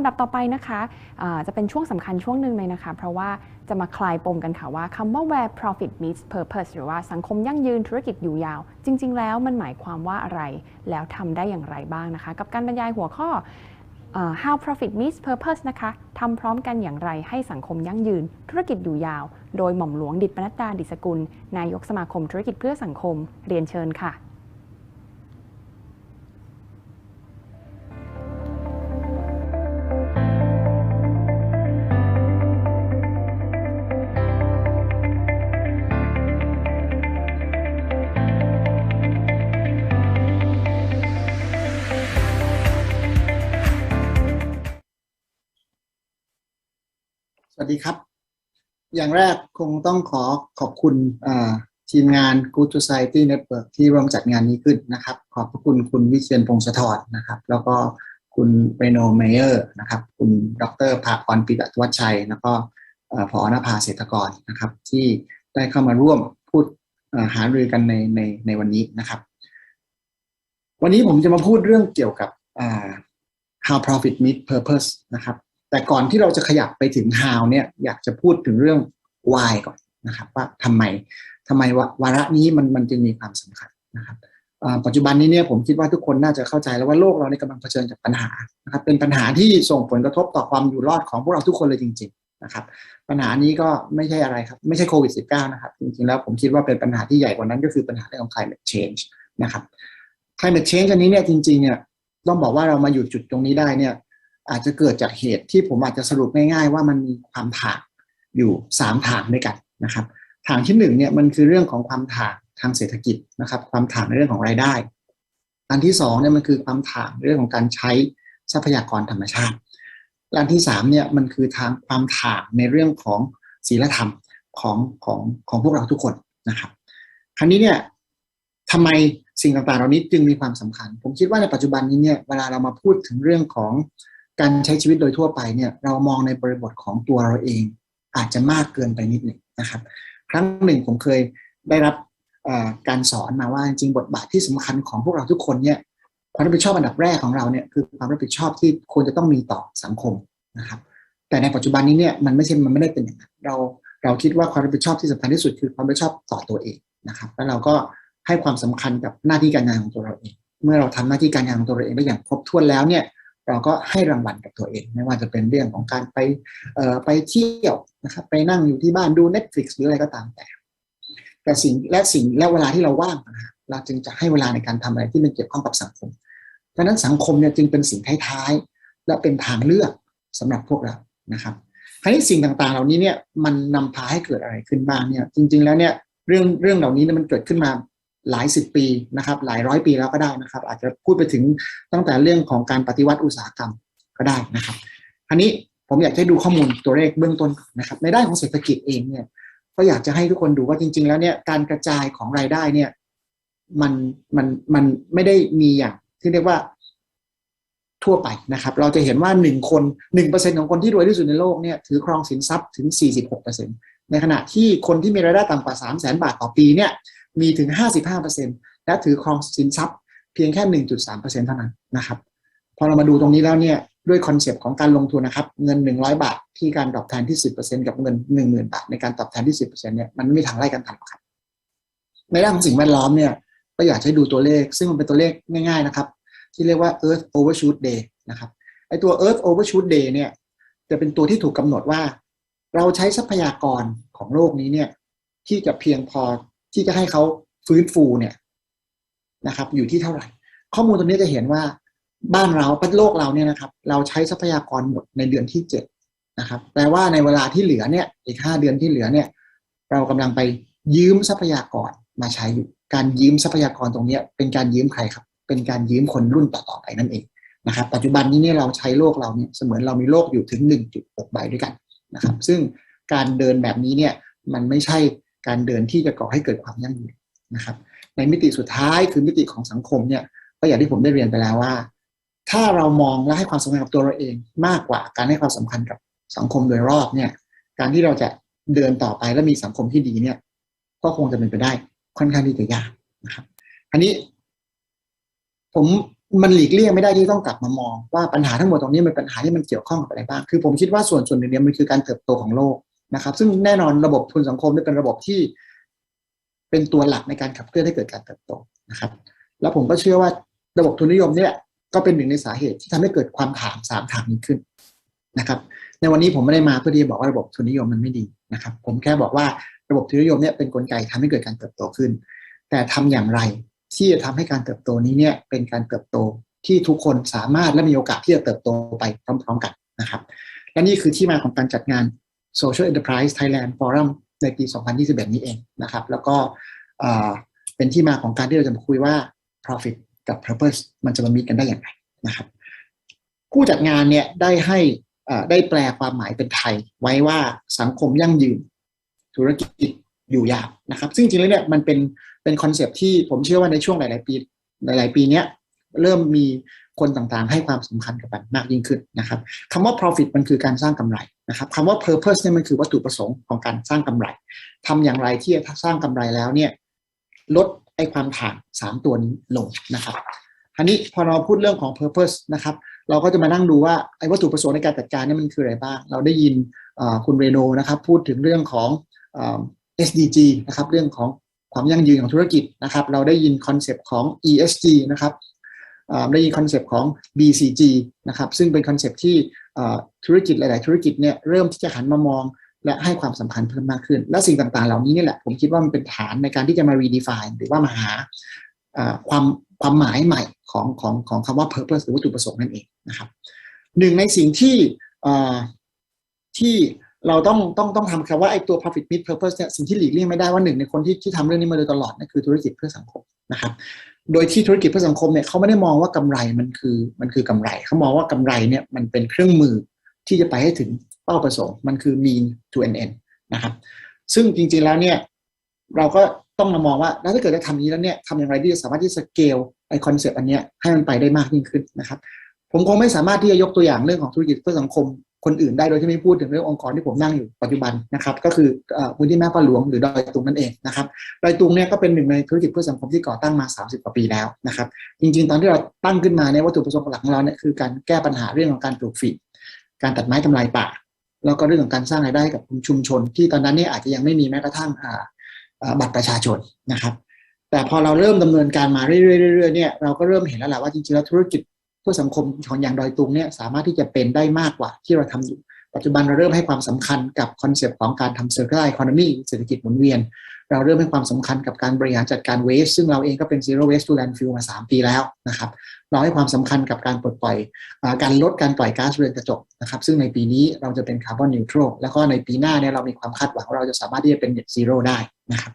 ลำดับต่อไปนะคะจะเป็นช่วงสำคัญช่วงหนึ่งเลยนะคะ เพราะว่าจะมาคลายปมกันค่ะว่าคำว่า where profit meets purpose หรือว่าสังคมยั่งยืนธุรกิจอยู่ยาว จริง ๆ แล้วมันหมายความว่าอะไรแล้วทำได้อย่างไรบ้างนะคะ กับการบรรยายหัวข้ออ่า how profit meets purpose นะคะทำพร้อมกันอย่างไรให้สังคมยั่งยืน ธุรกิจอยู่ยาว โดยหม่อมหลวงดิตปนัดดาดิสกุล นายกสมาคมธุรกิจเพื่อสังคม เรียนเชิญค่ะ สวัสดีครับ อย่างแรกคงต้องขอขอบคุณทีมงาน Good Society Network ที่ร่วมจัดงานนี้ขึ้นนะครับ ขอบพระคุณคุณวิเชียนพงศธรนะครับ แล้วก็คุณเรโนเมเยอร์นะครับ คุณดรภาคอนปิตวัชชัย แล้วก็เอ่อนภาเศรษฐกรนะครับ ที่ได้เข้ามาร่วมพูดหารือกันในในในวันนี้นะครับ วันนี้ผมจะมาพูดเรื่องเกี่ยวกับ how profit meet purpose นะครับ แต่ก่อนที่เราจะขยับไปถึง how เนี่ยอยากจะพูดถึงเรื่อง why ก่อนนะครับ ว่าทำไมทำไมวาระนี้มันมันจึงมีความสำคัญนะครับปัจจุบันนี้เนี่ยผมคิดว่าทุกคนน่าจะเข้าใจแล้วว่าโลกเราในยกำลังเผชิญกับปัญหานะครับเป็นปัญหาที่ส่งผลกระทบต่อความอยู่รอดของพวกเราทุกคนเลยจริงๆนะครับปัญหานี้ก็ไม่ใช่อะไรครับไม่ใช่โควิด -19 นะครับจริงๆแล้วผมคิดว่าเป็นปัญหาที่ใหญ่กว่านั้นก็คือปัญหาเรื่องของ climate change นะครับ climate change อันนี้เนี่ยจริงๆเนี่ยต้องบอกว่าเรามาอยู่จุดตรงนี้ได้เนี่ย อาจจะเกิดจากเหตุที่ผมอาจจะสรุปง่ายๆ ว่ามันมีความถ่างอยู่สามทางด้วยกันนะครับทางที่หนึ่งเนี่ยมันคือเรื่องของความถ่างทางเศรษฐกิจนะครับ ความถ่างในเรื่องของรายได้ อันที่สองเนี่ยมันคือความถ่างเรื่องของการใช้ทรัพยากรธรรมชาติอันที่สามเนี่ยมันคือทางความถ่างในเรื่องของศีลธรรมของของของพวกเราทุกคนนะครับคราวนี้เนี่ยทำไมสิ่งต่างๆ เหล่านี้จึงมีความสำคัญ ผมคิดว่าในปัจจุบันนี้เนี่ยเวลาเรามาพูดถึงเรื่องของ การใช้ชีวิตโดยทั่วไปเนี่ยเรามองในบริบทของตัวเราเอง อาจจะมากเกินไปนิดหนึ่งนะครับ ครั้งหนึ่งผมเคยได้รับการสอนมาว่าจริงบทบาทที่สำคัญของพวกเราทุกคนเนี่ยความรับผิดชอบอันดับแรกของเราเนี่ยคือความรับผิดชอบที่ควรจะต้องมีต่อสังคมนะครับ แต่ในปัจจุบันนี้เนี่ยมันไม่ใช่มันไม่ได้เป็นอย่างนั้นเราเราคิดว่าความรับผิดชอบที่สำคัญที่สุดคือความรับผิดชอบต่อตัวเองนะครับ แล้วเราก็ให้ความสำคัญกับหน้าที่การงานของตัวเราเอง เมื่อเราทำหน้าที่การงานของตัวเราเองได้อย่างครบถ้วนแล้วเนี่ย เราก็ให้รางวัลกับตัวเอง ไม่ว่าจะเป็นเรื่องของการไปไปเที่ยวนะครับไปนั่งอยู่ที่บ้านดู Netflix หรืออะไรก็ตามแต่ แต่สิ่งและสิ่งและเวลาที่เราว่างนะเราจึงจะให้เวลาในการทำอะไรที่มันเกี่ยวข้องกับสังคมดังนั้นสังคมเนี่ยจึงเป็นสิ่งท้ายๆและเป็นทางเลือกสำหรับพวกเรานะครับคราวนี้สิ่งต่างๆ เหล่านี้เนี่ยมันนำพาให้เกิดอะไรขึ้นบ้างเนี่ยจริง ๆแล้วเนี่ยเรื่องเรื่องเหล่านี้เนี่ยมันเกิดขึ้นมา หลายสิบปีนะครับ หลายร้อยปีแล้วก็ได้นะครับ อาจจะพูดไปถึงตั้งแต่เรื่องของการปฏิวัติอุตสาหกรรมก็ได้นะครับคราวนี้ผมอยากให้ดูข้อมูลตัวเลขเบื้องต้นนนะครับ ในด้านของเศรษฐกิจเองเนี่ย ก็อยากจะให้ทุกคนดูว่าจริง ๆ แล้วเนี่ยการกระจายของรายได้เนี่ย มันมันมันไม่ได้มีอย่างที่เรียกว่าทั่วไปนะครับ เราจะเห็นว่าหนึ่งคนหนึ่งเปอร์เซ็นของคนที่รวยที่สุดในโลกเนี่ยถือครองสินทรัพย์ถึงสี่สิบหกเปอร์เซ็นในขณะที่คนที่มีรายได้ต่ำกว่าสามแสนบาทต่อปีเนี่ย มีถึงห้าสิบห้าเปอร์เซ็นและถือครองสินทรัพย์เพียงแค่หนึ่งจุดสามเท่านั้นนะครับ พอเรามาดูตรงนี้แล้วเนี่ยด้วยคอนเซปต์ของการลงทุนนะครับ เงินหนึ่งร้อยบาทที่การตอบแทนที่สิบเปอร์เซ็นกับเงินหนึ่งหมื่นบาทในการตอบแทนที่สิบเนี่ยมันไม่มีทางไล่กันทันหรอกครับในด้านของสิ่งแวดล้อมเนี่ยก็อยากให้ดูตัวเลข ซึ่งมันเป็นตัวเลขง่ายๆนะครับ ที่เรียกว่า Earth Overshoot Day นะครับไอตัว Earth Overshoot Day เนี่ยจะเป็นตัวที่ถูกกำหนดว่า เราใช้ทรัพยากรของโลกนี้เนี่ยที่จะเพียงพอ ที่จะให้เขาฟื้นฟูเนี่ยนะครับ อยู่ที่เท่าไหร่ ข้อมูลตรงนี้จะเห็นว่าบ้านเราประโลกเราเนี่ยนะครับ เราใช้ทรัพยากรหมดในเดือนที่เจ็ดนะครับแปลว่าในเวลาที่เหลือเนี่ยอีกห้าเดือนที่เหลือเนี่ย เรากำลังไปยืมทรัพยากรมาใช้อยู่การยืมทรัพยากรตรงนี้เป็นการยืมใครครับ เป็นการยืมคนรุ่นต่อๆไปนั่นเองนะครับ ปัจจุบันนี้เนี่ยเราใช้โลกเราเนี่ยเสมือนเรามีโลกอยู่ถึง 1.6 ใบด้วยกันนะครับ ซึ่งการเดินแบบนี้เนี่ยมันไม่ใช่ การเดินที่จะก่อให้เกิดความยั่งยืนนะครับ ในมิติสุดท้ายคือมิติของสังคมเนี่ยก็อย่างที่ผมได้เรียนไปแล้วว่า ถ้าเรามองและให้ความสำคัญกับตัวเราเองมากกว่าการให้ความสำคัญกับสังคมโดยรอบเนี่ยการที่เราจะเดินต่อไปและมีสังคมที่ดีเนี่ย ก็คงจะเป็นไปได้ค่อนข้างที่จะยากนะครับอันนี้ ผมมันหลีกเลี่ยงไม่ได้ที่ต้องกลับมามองว่าปัญหาทั้งหมดตรงนี้มันเป็นปัญหาที่มันเกี่ยวข้องกับอะไรบ้าง คือผมคิดว่าส่วนส่วนหนึ่งเนี่ยมันคือการเติบโตของโลก นะครับ ซึ่งแน่นอนระบบทุนสังคมเป็นระบบที่เป็นตัวหลักในการขับเคลื่อนให้เกิดการเติบโตนะครับ แล้วผมก็เชื่อว่าระบบทุนนิยมเนี่ยก็เป็นหนึ่งในสาเหตุที่ทำให้เกิดความถามสามถามนี้ขึ้นนะครับ ในวันนี้ผมไม่ได้มาเพื่อที่จะบอกว่าระบบทุนนิยมมันไม่ดีนะครับ ผมแค่บอกว่าระบบทุนนิยมเนี่ยเป็นนกลไกทำให้เกิดการเติบโตขึ้น แต่ทำอย่างไรที่จะทำให้การเติบโตนี้เนี่ยเป็นการเติบโตที่ทุกคนสามารถและมีโอกาสที่จะเติบโตไปพร้อม ๆ กันนะครับ และนี่คือที่มาของการจัดงาน Social Enterprise Thailand Forum ในปี 2021 นี้เองนะครับ แล้วก็เป็นที่มาของการที่เราจะมาคุยว่า profit กับ purpose มันจะมามีกันได้อย่างไรนะครับ ผู้จัดงานเนี่ยได้ให้ได้แปลความหมายเป็นไทย ไว้ว่าสังคมยั่งยืน ธุรกิจอยู่ยาวนะครับ ซึ่งจริงๆแล้วเนี่ยมันเป็นเป็นคอนเซปที่ผมเชื่อว่าในช่วงหลาย ๆ ปีหลาย ๆ ปีเนี้ยเริ่มมีคนต่างๆ ให้ความสำคัญกับมันมากยิ่งขึ้นนะครับคำว่า profit มันคือการสร้างกำไร นะครับคำว่า purpose เนี่ยมันคือวัตถุประสงค์ของการสร้างกำไรทำอย่างไรที่จะสร้างกำไรแล้วเนี่ยลดไอ้ความถ่างสามตัวนี้ลงนะครับอันนี้พอเราพูดเรื่องของ purpose นะครับเราก็จะมานั่งดูว่าไอ้วัตถุประสงค์ในการจัดการนี่มันคืออะไรบ้าง เราได้ยินคุณเรโนนะครับพูดถึงเรื่องของ SDG นะครับเรื่องของความยั่งยืนของธุรกิจนะครับ เราได้ยินคอนเซปต์ของ ESG นะครับ ได้ยินคอนเซปต์ของ BCG นะครับซึ่งเป็นคอนเซปต์ที่ธุรกิจหลาย ๆ ธุรกิจเนี่ยเริ่มที่จะหันมามองและให้ความสำคัญเพิ่มมากขึ้น และสิ่งต่าง ๆ เหล่านี้นี่แหละ ผมคิดว่ามันเป็นฐานในการที่จะมา redefine หรือว่ามาหาความความหมายใหม่ของของของคำว่า purpose หรือวัตถุประสงค์นั่นเองนะครับหนึ่งในสิ่งที่ที่เราต้องต้องต้องทำครับว่าไอ้ตัว profit meet purpose เนี่ยสิ่งที่หลีกเลี่ยงไม่ได้ว่าหนึ่งในคนที่ที่ทำเรื่องนี้มาโดยตลอดนั่นคือธุรกิจเพื่อสังคมนะครับ โดยที่ธุรกิจเพื่อสังคมเนี่ยเขาไม่ได้มองว่ากำไรมันคือมันคือกำไรเขามองว่ากำไรเนี่ยมันเป็นเครื่องมือที่จะไปให้ถึงเป้าประสงค์ มันคือ mean to an end นะครับ ซึ่งจริงๆแล้วเนี่ยเราก็ต้องมามองว่าแล้วถ้าเกิดจะทำนี้แล้วเนี่ยทำอย่างไรที่จะสามารถที่จะสเกลไอคอนเซปต์อันเนี้ยให้มันไปได้มากยิ่งขึ้นนะครับ ผมคงไม่สามารถที่จะยกตัวอย่างเรื่องของธุรกิจเพื่อสังคม คนอื่นได้โดยที่ไม่พูดถึงเรื่ององค์กรที่ผมนั่งอยู่ปัจจุบันนะครับ ก็คือมูลที่แม่ฟ้าหลวงหรือดอยตุงนั่นเองนะครับดอยตุงเนี่ยก็เป็นหนึ่งในธุรกิจเพื่อสังคมที่ก่อตั้งมา 30 กว่าปีแล้วนะครับ จริง ๆ ตอนที่เราตั้งขึ้นมาเนี่ยวัตถุประสงค์หลักของเราเนี่ยคือการแก้ปัญหาเรื่องของการปลูกฝีการตัดไม้ทำลายป่า แล้วก็เรื่องของการสร้างรายได้กับชุมชน ที่ตอนนั้นเนี่ยอาจจะยังไม่มีแม้กระทั่งบัตรประชาชนนะครับ แต่พอเราเริ่มดำเนินการมาเรื่อยๆเนี่ยเราก็เริ่มเห็นแล้วแหละว่าจริงๆแล้วธุรกิจ พื่อสังคมของอย่างดอยตุงเนี่ยสามารถที่จะเป็นได้มากกว่าที่เราทำอยู่ ปัจจุบันเราเริ่มให้ความสำคัญกับคอนเซปต์ของการทำ circular economy เศรษฐกิจหมุนเวียน เราเริ่มให้ความสำคัญกับการบริหารจัดการ waste ซึ่งเราเองก็เป็น zero waste to landfill มา 3 ปีแล้วนะครับเราให้ความสำคัญกับการปลดปล่อยการลดการปล่อยก๊าซเรือนกระจกนะครับซึ่งในปีนี้เราจะเป็นคาร์บอนนิวทรัลแล้วก็ในปีหน้าเนี่ยเรามีความคาดหวังว่าเราจะสามารถที่จะเป็น net zero ได้นะครับ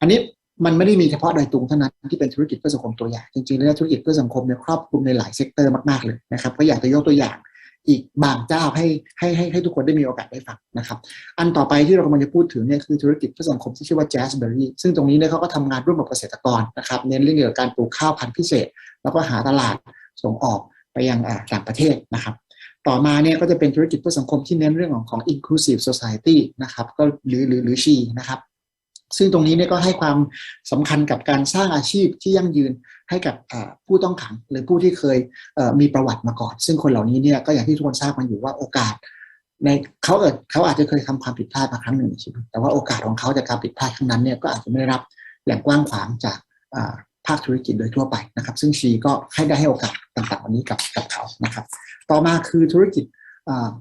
อันนี้ มันไม่ได้มีเฉพาะดอยตุงเท่านั้นที่เป็นธุรกิจเพื่อสังคมตัวอย่าง จริงๆแล้วธุรกิจเพื่อสังคมเนี่ยครอบคลุมในหลายเซกเตอร์มากๆเลยนะครับก็อยากจะยกตัวอย่างอีกบางเจ้าให้ให้ให้ให้ทุกคนได้มีโอกาสได้ฟังนะครับอันต่อไปที่เรากำลังจะพูดถึงเนี่ยคือธุรกิจเพื่อสังคมที่ชื่อว่า Jazzberry ซึ่งตรงนี้เนี่ยเขาก็ทำงานร่วมกับเกษตรกรนะครับเน้นเรื่องเกี่ยวกับการปลูกข้าวพันธุ์พิเศษ แล้วก็หาตลาดส่งออกไปยังต่างประเทศนะครับต่อมาเนี่ยก็จะเป็นธุรกิจเพื่อสังคมที่เน้นเรื่องของของ inclusive society นะครับก็หรือหรือหรือชีนะครับ ซึ่งตรงนี้เนี่ยก็ให้ความสำคัญกับการสร้างอาชีพที่ยั่งยืนให้กับผู้ต้องขัง หรือผู้ที่เคยมีประวัติมาก่อน ซึ่งคนเหล่านี้เนี่ยก็อย่างที่ทุกคนทราบกันอยู่ว่าโอกาสในเขาเอเขาอาจจะเคยทำความผิดพลาดมาครั้งหนึ่งในชีวิตแต่ว่าโอกาสของเขาจากการผิดพลาดครั้งนั้นเนี่ยก็อาจจะไม่ได้รับแหล่งกว้างขวางจากภาคธุรกิจโดยทั่วไปนะครับ ซึ่งชีก็ให้ได้ให้โอกาสต่างๆวันนี้กับกับเขานะครับ ต่อมาคือธุรกิจ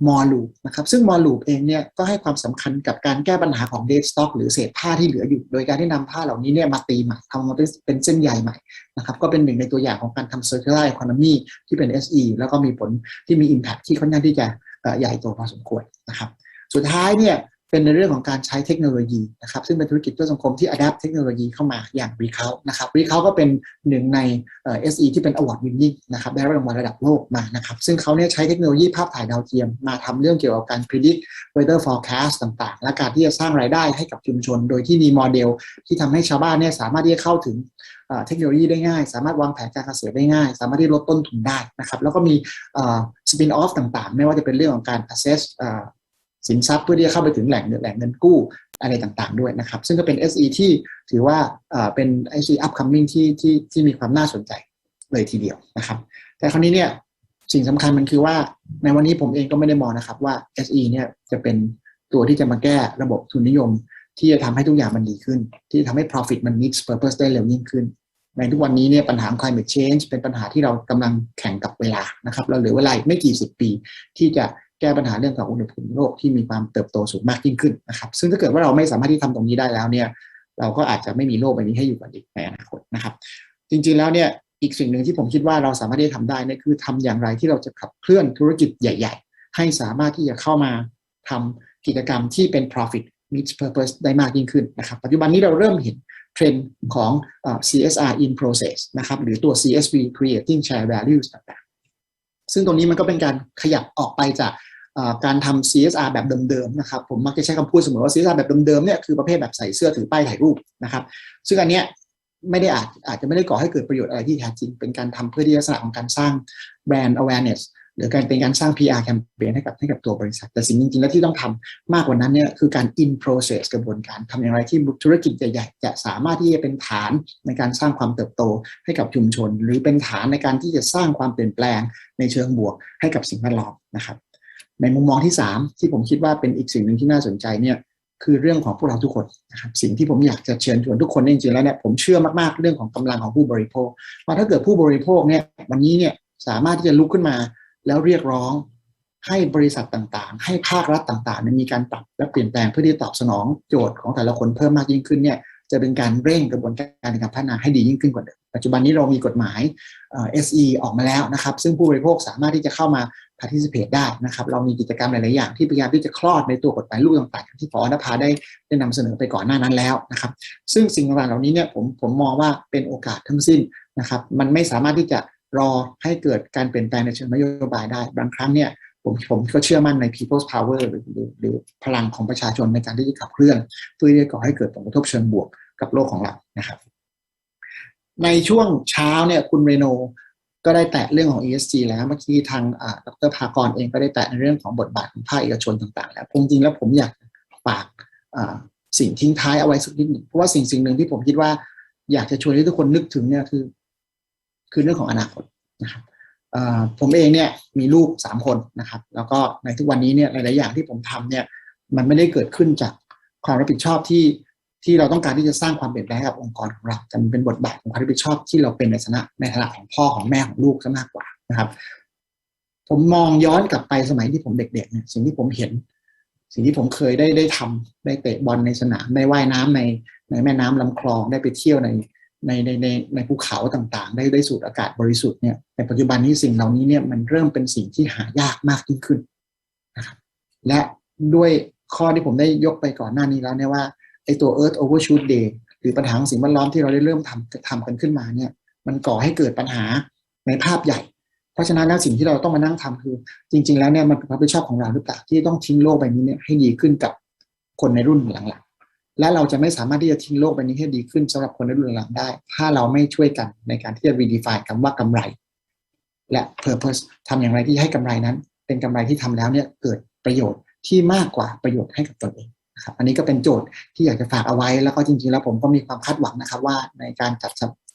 มอลูนะครับซึ่งมอลูเองเนี่ยก็ให้ความสำคัญกับการแก้ปัญหาของเดสต็อกหรือเศษผ้าที่เหลืออยู่ โดยการที่นำผ้าเหล่านี้เนี่ยมาตีใหม่ทำมาเป็นเส้นใยใหม่นะครับก็เป็นหนึ่งในตัวอย่างของการทำ circular economy ที่เป็น SE แล้วก็มีผลที่มี impact ที่ค่อนข้างที่จะใหญ่โตพอสมควรนะครับ สุดท้ายเนี่ย เป็นในเรื่องของการใช้เทคโนโลยีนะครับซึ่งเป็นธุรกิจเพื่อสังคมที่อัดแอปเทคโนโลยีเข้ามาอย่างรีเคานะครับรีเคาก็เป็นหนึ่งในเอสที่เป็นอวอร์ดวินนิ่งนะครับได้รับรางวัลระดับโลกมานะครับซึ่งเขาเนี่ยใช้เทคโนโลยีภาพถ่ายดาวเทียม มาทำเรื่องเกี่ยวกับการ predict weather forecast ต่างๆ และการที่จะสร้างรายได้ให้กับชุมชน โดยที่มีโมเดลที่ทำให้ชาวบ้านเนี่ยสามารถที่จะเข้าถึงเทคโนโลยีได้ง่าย สามารถวางแผนการเกษตรได้ง่าย สามารถที่ลดต้นทุนได้นะครับแล้วก็มีสปินออฟต่างๆ ไม่ว่าจะเป็นเรื่องของการ assess สินทรัพย์เพื่อที่จะเข้าไปถึงแหล่งแหล่งเงินกู้อะไรต่างๆด้วยนะครับ ซึ่งก็เป็น SE ที่ถือว่าเป็น SE upcoming ที่ที่ที่มีความน่าสนใจเลยทีเดียวนะครับ แต่คราวนี้เนี่ยสิ่งสำคัญมันคือว่าในวันนี้ผมเองก็ไม่ได้มองนะครับว่า SE เนี่ยจะเป็นตัวที่จะมาแก้ระบบทุนนิยม ที่จะทำให้ทุกอย่างมันดีขึ้น ที่ทำให้ profit มัน meet purpose ได้เร็วยิ่งขึ้น ในทุกวันนี้เนี่ยปัญหา climate change เป็นปัญหาที่เรากำลังแข่งกับเวลานะครับเราเหลือเวลาอีกไม่กี่สิบปี ที่จะ แก้ปัญหาเรื่องของอุณหภูมิโลกที่มีความเติบโตสูงมากยิ่งขึ้นนะครับ ซึ่งถ้าเกิดว่าเราไม่สามารถที่ทำตรงนี้ได้แล้วเนี่ย เราก็อาจจะไม่มีโลกใบนี้ให้อยู่กันอีกในอนาคตนะครับ จริงๆแล้วเนี่ยอีกสิ่งหนึ่งที่ผมคิดว่าเราสามารถที่จะทำได้เนี่ยคือทำอย่างไรที่เราจะขับเคลื่อนธุรกิจใหญ่ ๆ ให้สามารถที่จะเข้ามาทำกิจกรรมที่เป็น profit meets purpose ได้มากยิ่งขึ้นนะครับ ปัจจุบันนี้เราเริ่มเห็นเทรนด์ของ CSR in process นะครับหรือตัว CSV creating share values ต่างๆ ซึ่งตรงนี้มันก็เป็นการขยับออกไปจากการทำ CSR แบบเดิมๆนะครับผมมักจะใช้คำพูดเสมอว่า CSR แบบเดิมๆเนี่ยคือประเภทแบบใส่เสื้อถือป้ายถ่ายรูปนะครับ ซึ่งอันเนี้ยไม่ได้อาจอาจจะไม่ได้ก่อให้เกิดประโยชน์อะไรที่แท้จริง เป็นการทำเพื่อที่ลักษณะของการสร้างแบรนด์ awareness หรือการเป็นการสร้าง PR campaign ให้กับให้กับตัวบริษัท แต่สิ่งจริงๆแล้วที่ต้องทำมากกว่านั้นเนี่ยคือการ in process กระบวนการทำอย่างไรที่ธุรกิจใหญ่ๆจะสามารถที่จะเป็นฐานในการสร้างความเติบโตให้กับชุมชน หรือเป็นฐานในการที่จะสร้างความเปลี่ยนแปลงในเชิงบวกให้กับสิ่งแวดล้อมนะครับในมุมมองที่ 3 ที่ผมคิดว่าเป็นอีกสิ่งหนึ่งที่น่าสนใจเนี่ยคือเรื่องของพวกเราทุกคนนะครับสิ่งที่ผมอยากจะเชิญชวนทุกคนนจริงๆแล้วเนี่ยผมเชื่อมากๆเรื่องของกำลังของผู้บริโภคว่าถ้าเกิดผู้บริโภคเนี่ยวันนี้เนี่ยสามารถที่จะลุกขึ้นมา แล้วเรียกร้องให้บริษัทต่างๆ ให้ภาครัฐต่างๆมีการปรับและเปลี่ยนแปลงเพื่อที่จะตอบสนองโจทย์ของแต่ละคนเพิ่มมากยิ่งขึ้นเนี่ยจะเป็นการเร่งกระบวนการในการพัฒนาให้ดียิ่งขึ้นกว่าเดิมปัจจุบันนี้เรามีกฎหมายเอ่อ SE ออกมาแล้วนะครับ ซึ่งผู้บริโภคสามารถที่จะเข้ามา participate ได้นะครับ เรามีกิจกรรมหลาย ๆ อย่างที่พยายามที่จะคลอดในตัวกฎหมายลูกต่างๆ ที่พอนภาได้ได้นำเสนอไปก่อนหน้านั้นแล้วนะครับ ซึ่งสิ่งต่างๆเหล่านี้เนี่ยผมผมมองว่าเป็นโอกาสทั้งสิ้นนะครับ มันไม่สามารถที่จะ รอให้เกิดการเปลี่ยนแปลงในเชิงนโยบายได้ บางครั้งเนี่ยผมผมก็เชื่อมั่นใน people's power หรือหรือพลังของประชาชนในการที่จะขับเคลื่อนเพื่อที่จะก่อให้เกิดผลกระทบเชิงบวกกับโลกของเรานะครับ ในช่วงเช้าเนี่ยคุณเรโนก็ได้แตะเรื่องของ ESG แล้วเมื่อกี้ทางอ่าดรภากรเองก็ได้แตะในเรื่องของบทบาทของภาคเอกชนต่างๆ แล้วจริงๆแล้วผมอยากฝากอ่าสิ่งทิ้งท้ายเอาไว้สักนิดหนึ่งเพราะว่าสิ่งสิ่งหนึ่งที่ผมคิดว่าอยากจะชวนให้ทุกคนนึกถึงเนี่ยคือ คือเรื่องของอนาคตนะครับผมเองเนี่ยมีลูกสามคนนะครับ แล้วก็ในทุกวันนี้เนี่ยหลาย ๆ อย่างที่ผมทำเนี่ยมันไม่ได้เกิดขึ้นจากความรับผิดชอบที่ที่เราต้องการที่จะสร้างความเปลี่ยนแปลงให้กับองค์กรของเราแต่มันเป็นบทบาทของความรับผิดชอบที่เราเป็นในฐานะในฐานะของพ่อของแม่ของลูกซะมากกว่านะครับ ผมมองย้อนกลับไปสมัยที่ผมเด็ก ๆ เนี่ยสิ่งที่ผมเห็น สิ่งที่ผมเคยได้ได้ทำได้เตะบอลในสนามได้ว่ายน้ำในในแม่น้ำลำคลองได้ไปเที่ยวใน ในในในในภูเขาต่างๆ ได้ได้สูดอากาศบริสุทธิ์เนี่ยในปัจจุบันนี้สิ่งเหล่านี้เนี่ยมันเริ่มเป็นสิ่งที่หายากมากยิ่งขึ้นนะครับและด้วยข้อที่ผมได้ยกไปก่อนหน้านี้แล้วเนี่ยว่าไอ้ตัว Earth Overshoot Day หรือปัญหาของสิ่งแวดล้อมที่เราได้เริ่มทำทำกันขึ้นมาเนี่ยมันก่อให้เกิดปัญหาในภาพใหญ่ เพราะฉะนั้นแล้วสิ่งที่เราต้องมานั่งทำคือ จริง ๆ แล้วเนี่ยมันเป็นความรับผิดชอบของเราหรือเปล่าที่ต้องทิ้งโลกใบนี้เนี่ยให้ดีขึ้นกับคนในรุ่นหลังๆ และเราจะไม่สามารถที่จะทิ้งโลกใบนี้ให้ดีขึ้นสำหรับคนในรุ่นหลังได้ ถ้าเราไม่ช่วยกันในการที่จะ redefine คำว่ากำไร และ purpose ทำอย่างไรที่ให้กำไรนั้น เป็นกำไรที่ทำแล้วเนี่ยเกิดประโยชน์ที่มากกว่าประโยชน์ให้กับตนเองนะครับอันนี้ก็เป็นโจทย์ที่อยากจะฝากเอาไว้ แล้วก็จริงๆ แล้วผมก็มีความคาดหวังนะครับว่าในการจัด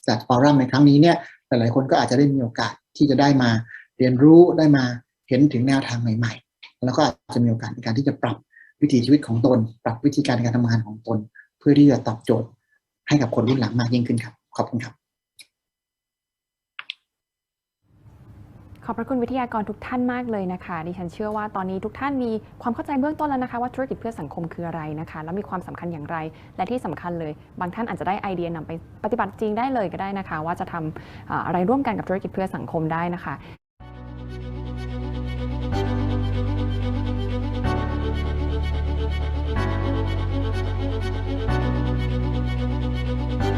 จัดฟอรัมในครั้งนี้เนี่ยหลายๆคนก็อาจจะได้มีโอกาสที่จะได้มาเรียนรู้ได้มาเห็นถึงแนวทางใหม่ ๆ แล้วก็อาจจะมีโอกาสในการที่จะปรับ วิถีชีวิตของตน ปรับวิธีการการทำงานของตน เพื่อที่จะตอบโจทย์ให้กับคนรุ่นหลังมากยิ่งขึ้นครับ ขอบคุณครับ ขอบพระคุณวิทยากรทุกท่านมากเลยนะคะดิฉันเชื่อว่าตอนนี้ทุกท่านมีความเข้าใจเบื้องต้นแล้วนะคะ ว่าธุรกิจเพื่อสังคมคืออะไรนะคะ แล้วมีความสำคัญอย่างไร และที่สำคัญเลย บางท่านอาจจะได้ไอเดียนำไปปฏิบัติจริงได้เลยก็ได้นะคะ ว่าจะทำอ่าอะไรร่วมกันกับธุรกิจเพื่อสังคมได้นะคะ